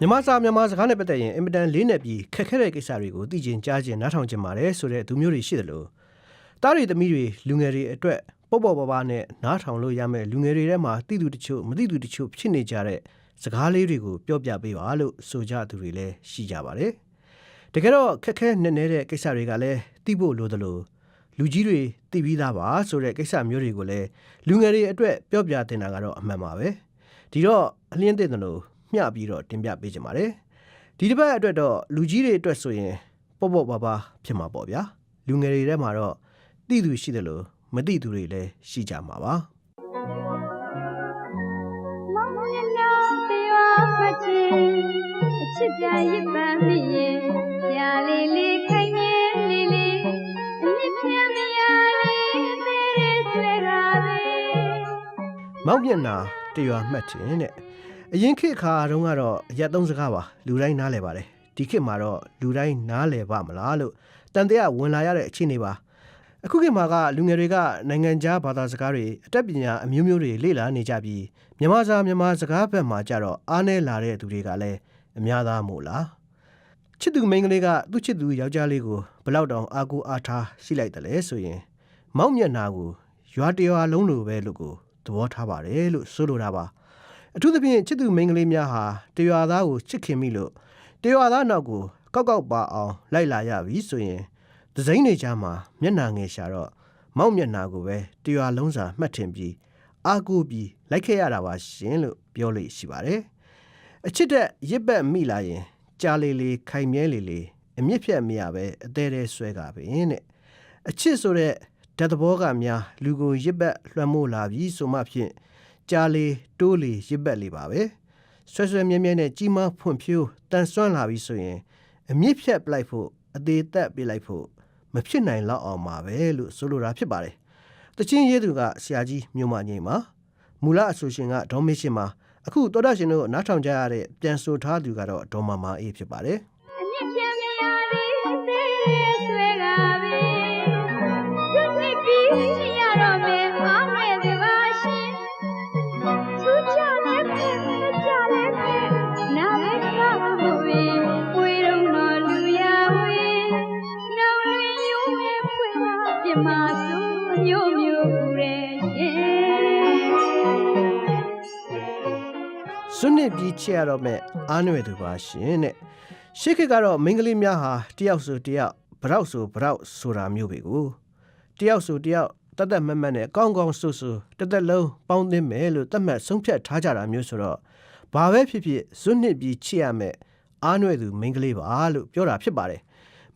မြန်မာစာမြန်မာစကားနဲ့ပတ်သက်ရင်အင်မတန်လေးနက်ပြီးခက်ခဲတဲ့ကိစ္စတွေကိုသိကျင်ကြားကျင်နားထောင်ကျင်ပါတယ်ဆိုတဲ့သူမျိုးတွေရှိတယ်လို့တားရီသမီးတွေလူငယ်တွေအတွက်ပေါ့ပေါ့ပါပါနဲ့နားထောင်လို့ရမယ့်လူငယ်တွေထဲမှာသိသူတချို့မသိသူတချို့ဖြစ်နေကြတဲ့စကားလေးတွေကိုပြောပြပေးပါလို့ဆိုကြသူတွေလည်းရှိကြပါတယ်တကယ်တော့ခက်ခဲနက်နဲတဲ့ကိစ္စတွေကလည်းသိဖို့လိုသလိုလူကြီးတွေသိပြီးသားပါဆိုတဲ့ကိစ္စမျိုးတွေကိုလည်းလူငယ်တွေအတွက်ပြောပြတင်တာကတော့အမှန်ပါပဲဒီတော့အလင်းသိတယ်လို့ မျှပြီးတော့တင်ပြပေးကြပါမယ်ဒီတစ်ပတ်အတွက်တော့လူကြီးတွေအတွက်ဆိုရင်ပေါ့ပေါ့ပါပါဖြစ်မှာပေါ့ဗျာလူငယ်တွေထဲမှာတော့သိသူရှိတယ်လို့မသိသူတွေလည်းရှိကြမှာပါမောင်မြတ်တော်တရားဖတ်ခြင်းအချစ်ပြရစ်ပန်းမိရင်ရာလေးလေးခိုင်နေလေးလေးအမြင့်မြတ်မရလေးသေးဆွဲတာပဲမောက်မျက်နာတရွာမှတ်တင်တဲ့ အရင်ခေတ်ခါတုန်းကတော့အရက်သုံးစကားပါလူတိုင်းနားလည်ပါတယ်ဒီခေတ်မှာတော့လူတိုင်းနားလည်ပါမလားလို့တန်တရားဝင်လာရတဲ့အခြေအနေပါအခုခေတ်မှာကလူငယ်တွေကနိုင်ငံခြားဘာသာစကားတွေအတတ်ပညာအမျိုးမျိုးတွေလေ့လာနေကြပြီးမြန်မာစာမြန်မာစကားဘက်မှာကြတော့အားနည်းလာတဲ့သူတွေကလည်းအများသားမို့လားချစ်သူမိန်းကလေးကသူ့ချစ်သူယောက်ျားလေးကိုဘလောက်တောင်အားကိုးအားထားရှိလိုက်တယ်လဲဆိုရင် မောက်မျက်နာကိုရွာတရွာလုံးလိုပဲလို့ကိုသဘောထားပါတယ်လို့ဆိုလိုတာပါ အထူးသဖြင့်ချစ်သူမိန်းကလေးများဟာတရွာသားကိုချစ်ခင်မိလို့တရွာသားနောက်ကိုကောက်ကောက်ပါအောင်လိုက်လာရပြီဆိုရင်ဒဇိမ့်နေကြမှာမျက်နာငယ်ရှာတော့မောက်မျက်နာကိုပဲတရွာလုံးစာမှတ်ထင်ပြီးအာကိုပြီးလိုက်ခဲ့ရတာပါရှင်လို့ပြောလို့ရှိပါတယ်အချစ်တဲ့ရစ်ပတ်မိလာရင်ကြားလေးလေးခိုင်မြဲလေးလေးအမြင့်ဖြတ်မရပဲအသေးသေးဆွဲကပင်တဲ့အချစ်ဆိုတဲ့ဓာတ်သဘောကများလူကိုရစ်ပတ်လွှမ်းမိုးလာပြီဆိုမှဖြင့် ကြားလေတိုးလေရစ်ပတ်လေပါပဲဆွဲဆွဲမြဲမြဲနဲ့ကြီးမားဖွံ့ဖြိုးတန်ဆွမ်းလာပြီဆိုရင်အမြင့်ဖြတ်ပလိုက်ဖို့အသေးသက်ပြလိုက်ဖို့မဖြစ်နိုင်လောက်အောင်ပါပဲလို့ဆိုလိုတာဖြစ်ပါတယ်တချင်းရေးသူကဆရာကြီးမြို့မငိမ့်မှာမူလအဆိုရှင်ကဒေါ်မေရှင်မှာအခုတော်တော်ရှင်တို့နားထောင်ကြရတဲ့ပြန်ဆိုထားသူကတော့ဒေါ်မာမာအေးဖြစ်ပါတယ် လာပြမစုမျိုးမျိုးရဲ့ရှင်စွန့်နစ်ပြီးချစ်ရတော့မဲ့အားနွယ်သူပါရှင်တဲ့ရှေ့ခေတ်ကတော့မိန်းကလေးများဟာတယောက်ဆိုတယောက်ဗရောက်ဆိုဗရောက်ဆိုတာမျိုးပဲကိုတယောက်ဆိုတယောက်တတ်တတ်မတ်မတ်နဲ့ကောင်းကောင်းဆူဆူတစ်သက်လုံးပေါင်းသင်းမယ်လို့သတ်မှတ်ဆုံးဖြတ်ထားကြတာမျိုးဆိုတော့ဘာပဲဖြစ်ဖြစ်စွန့်နစ်ပြီးချစ်ရမဲ့အားနွယ်သူမိန်းကလေးပါလို့ပြောတာဖြစ်ပါတယ်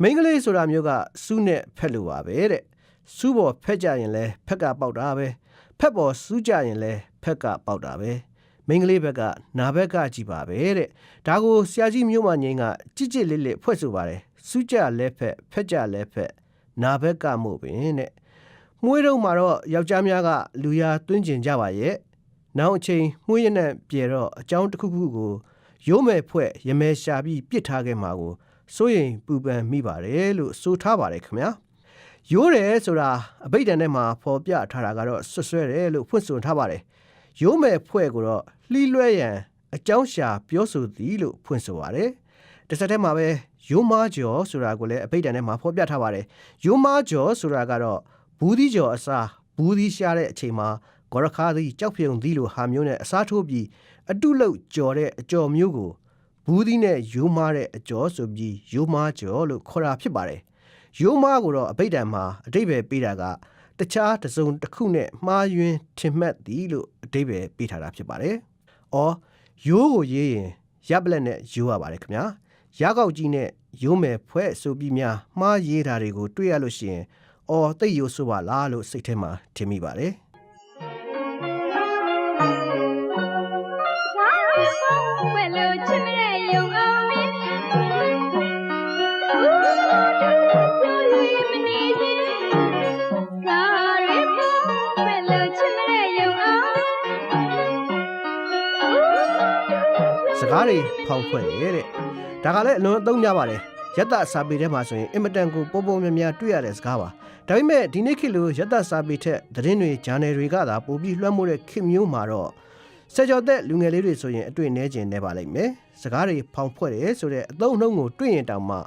မိန်းကလေးဆိုတာမျိုးကစူးနဲ့ဖက်လို့ပါပဲတဲ့ စူးပေါ်ဖက်ကြရင်လဲဖက်ကပေါက်တာပဲဖက်ပေါ်စူးကြရင်လဲဖက်ကပေါက်တာပဲမိန်းကလေးဘက်ကနာဘက်ကကြည်ပါပဲတဲ့ဒါကိုဆရာကြီးမျိုးမငိမ့်ကကြစ်ကြစ်လေးလေးဖွဲ့ဆိုပါတယ်စူးကြလဲဖက်ဖက်ကြလဲဖက်နာဘက်ကမို့ပင်တဲ့မှုေးတော့မှာတော့ယောက်ျားများကလူရာတွင်းကျင်ကြပါရဲ့နောက်အချိန်မှုေးရနဲ့ပြေတော့အကြောင်းတစ်ခုခုကိုရိုးမယ်ဖွဲ့ရမဲရှာပြီးပြစ်ထားခဲ့မှာကိုစိုးရင်ပူပန်မိပါတယ်လို့ဆိုထားပါတယ်ခင်ဗျာ ရိုးတယ်ဆိုတာအဘိဓမ္မာထဲမှာဖော်ပြထားတာကတော့ဆွဆွဲတယ်လို့ဖွင့်ဆိုထားပါတယ်။ရိုးမဲ့ဖွဲ့ကိုတော့လှီးလွှဲရန်အကြောင်းရှာပြောဆိုသည်လို့ဖွင့်ဆိုပါတယ်။တစ်ဆက်တည်းမှာပဲရိုးမားကျော်ဆိုတာကိုလည်းအဘိဓမ္မာထဲမှာဖော်ပြထားပါတယ်။ရိုးမားကျော်ဆိုတာကတော့ဘူးသီးကျော်အစားဘူးသီးရှားတဲ့အချိန်မှာဂေါရခါသီးကြောက်ဖြုံသီးလိုဟာမျိုးနဲ့အစားထိုးပြီးအတုလုတ်ကြော်တဲ့အကြော်မျိုးကိုဘူးသီးနဲ့ရိုးမားတဲ့အကြော်ဆိုပြီးရိုးမားကျော်လို့ခေါ်တာဖြစ်ပါတယ်။ ရိုးမားကိုတော့အဘိဓမ္မာအတိပ္ပယ်ပေးတာကတခြားတစ်စုံတစ်ခုနဲ့မှားယွင်းထင်မှတ်သည်လို့အတိပ္ပယ်ပေးထားတာဖြစ်ပါတယ်။အော်ရိုးကိုရေးရင်ရပ်ပလက်နဲ့ရိုးရပါတယ်ခင်ဗျာ။ရကောက်ကြီးနဲ့ရိုးမယ်ဖွဲ့ဆိုပြီးများမှားရေးတာတွေကိုတွေ့ရလို့ရှိရင်အော်တိတ်ရိုးဆိုပါလားလို့စိတ်ထဲမှာထင်မိပါတယ်။ တွေဖောင်ဖွဲ့တယ်တဲ့ဒါကလည်းအလွန်အသုံးများပါတယ်ယတ္တစာပေထဲမှာဆိုရင်အင်မတန်ကိုပုံပုံများများတွေ့ရတဲ့စကားပါဒါပေမဲ့ဒီနေ့ခေတ်လိုယတ္တစာပေထက်သတင်းတွေဂျာနယ်တွေကသာပိုပြီးလွှမ်းမိုးတဲ့ခေတ်မျိုးမှာတော့ဆယ်ကျော်သက်လူငယ်လေးတွေဆိုရင်အတွေ့နဲကျင်နေပါလိမ့်မယ်စကားတွေဖောင်ဖွဲ့တယ်ဆိုတဲ့အသုံးအနှုန်းကိုတွေ့ရင်တောင်မှ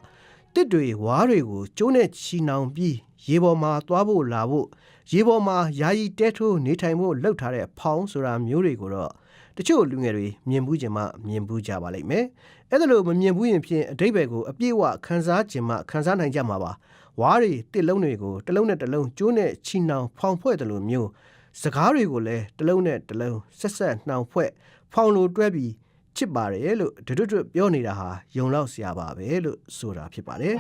တစ်တွေဝါးတွေကိုကျိုးနဲ့ချီနှောင်ပြီးရေပေါ်မှာသွားဖို့လာဖို့ရေပေါ်မှာယာယီတဲထိုးနေထိုင်ဖို့လှုပ်ထားတဲ့ဖောင်ဆိုတာမျိုးတွေကိုတော့တ ချို့လူငယ်တွေမြင်ဘူးခြင်းမှမြင်ဘူးကြပါလိမ့်မယ်အဲ့ဒါလို့မမြင်ဘူးရင်ဖြင့်အတိတ်ဘယ်ကိုအပြည့်အဝခန်းစားခြင်းမှခန်းစားနိုင်ကြမှာပါဝါးတွေတစ်လုံးတွေကိုတစ်လုံးနဲ့တစ်လုံးကျိုးနဲ့ချီနှောင်ဖောင်ဖွဲ့တယ်လို့မျိုးစကားတွေကိုလည်းတစ်လုံးနဲ့တစ်လုံးဆက်ဆက်နှောင်ဖွဲ့ဖောင်လိုတွဲပြီးချစ်ပါတယ်လို့ဒွတ်ဒွတ်ပြောနေတာဟာယုံလောက်စရာပါပဲလို့ဆိုတာဖြစ်ပါတယ်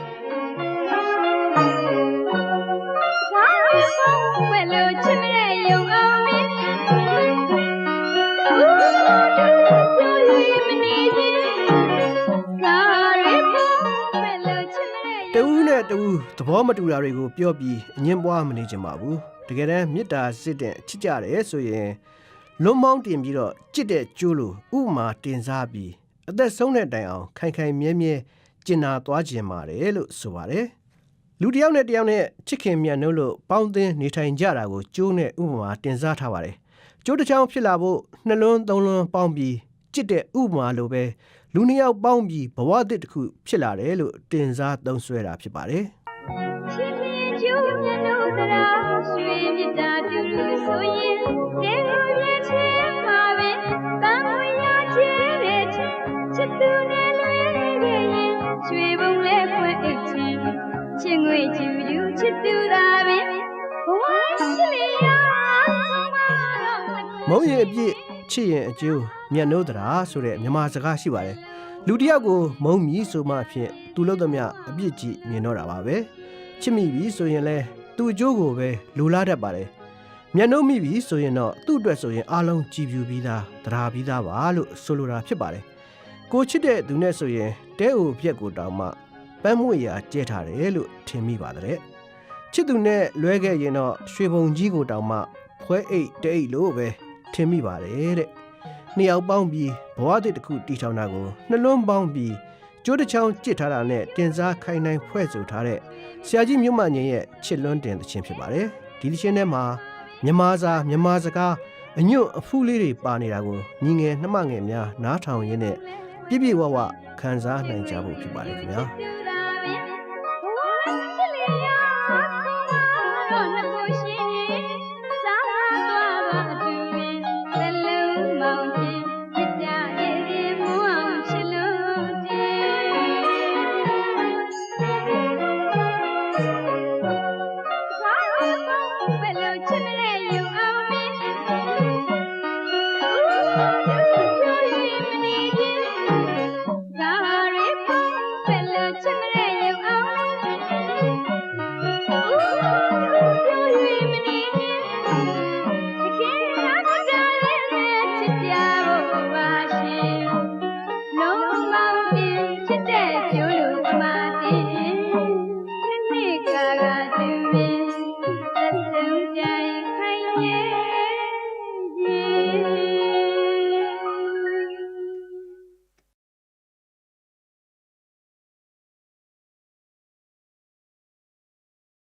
သဘောမတူတာတွေကိုပြောပြီးအငင်းပွားမနေချင်ပါဘူးတကယ်တမ်းမေတ္တာစစ်တဲ့ချစ်ကြတယ်ဆိုရင်လွန်မောင်းတင်ပြီးတော့ချစ်တဲ့ကျိုးလိုဥပမာတင်စားပြီးအသက်ဆုံးတဲ့တိုင်အောင်ခိုင်ခိုင်မြဲမြဲကျင်နာသွားခြင်းပါတယ်လို့ဆိုပါတယ်လူတစ်ယောက်နဲ့တစ်ယောက်နဲ့ချစ်ခင်မြတ်နိုးလို့ပေါင်းသင်းနေထိုင်ကြတာကိုကျိုးနဲ့ဥပမာတင်စားထားပါတယ်။ကျိုးတစ်ချောင်းဖြစ်လာဖို့နှလုံးသုံးလုံးပေါင်းပြီးချစ်တဲ့ဥပမာလိုပဲလူနှစ်ယောက်ပေါင်းပြီးဘဝတစ်တစ်ခုဖြစ်လာတယ်လို့တင်စားသုံးဆွဲတာဖြစ်ပါတယ် ချစ်ခင်ကျူးမျက်နှာသရာရွှေမြတ်တာတူတူဆိုရင်တေကိုပြည့်ချင်ပါပဲတန်ခွေရချင်တဲ့ချစ်ချစ်သူနဲ့လွေခဲ့ရင်ရွှေဘုံလေးခွဲအိတ်ချင်ချင်ငွေကျူကျူချစ်သူသာပဲဘဝရှိလျာဆုံးမတော့။မုံရင်အပြည့်ချစ်ရင်အကျိုးမြတ်နိုးသရာဆိုတဲ့မြန်မာစကားရှိပါတယ်။လူတစ်ယောက်ကိုမုံမြီဆိုမှဖြင့်သူလို့သမျှအပြစ်ကြီးမြင်တော့တာပါပဲ။ ချစ်မိပြီဆိုရင်လဲသူအကျိုးကိုပဲလူလားတတ်ပါတယ်။မျက်နှုံးမိပြီဆိုရင်တော့သူ့အတွက်ဆိုရင်အားလုံးကြည်ပြူပြီးသားသဒရာပြီးသားပါလို့ဆိုလိုတာဖြစ်ပါတယ်။ကိုချစ်တဲ့သူနဲ့ဆိုရင်တဲအိုပြက်ကိုတောင်မှပန်းမွေရာကျဲထားတယ်လို့ထင်မိပါတဲ့။ချစ်သူနဲ့လွဲခဲ့ရင်တော့ရွှေဘုံကြီးကိုတောင်မှဖွဲအိတ်တဲအိတ်လို့ပဲထင်မိပါတယ်တဲ့။နှစ်ယောက်ပေါင်းပြီးဘဝတစ်တစ်ခုတီထောင်တာကိုနှလုံးပေါင်းပြီး ကျိုးတစ်ချောင်းကြစ်ထားတာနဲ့တင်စားခိုင်နိုင်ဖွဲ့ဆိုထားတဲ့ဆရာကြီးမြတ်မငင်ရဲ့ချစ်လွန်းတင်သခြင်းဖြစ်ပါတယ်။ဒီသခြင်းထဲမှာမြမာစာမြမာစကားအညွတ်အဖူးလေးတွေပါနေတာကိုညီငယ်နှမငယ်များနားထောင်ရင်းနဲ့ပြည့်ပြည့်ဝဝခံစားနိုင်ကြဖို့ဖြစ်ပါတယ်ခင်ဗျာသူသာ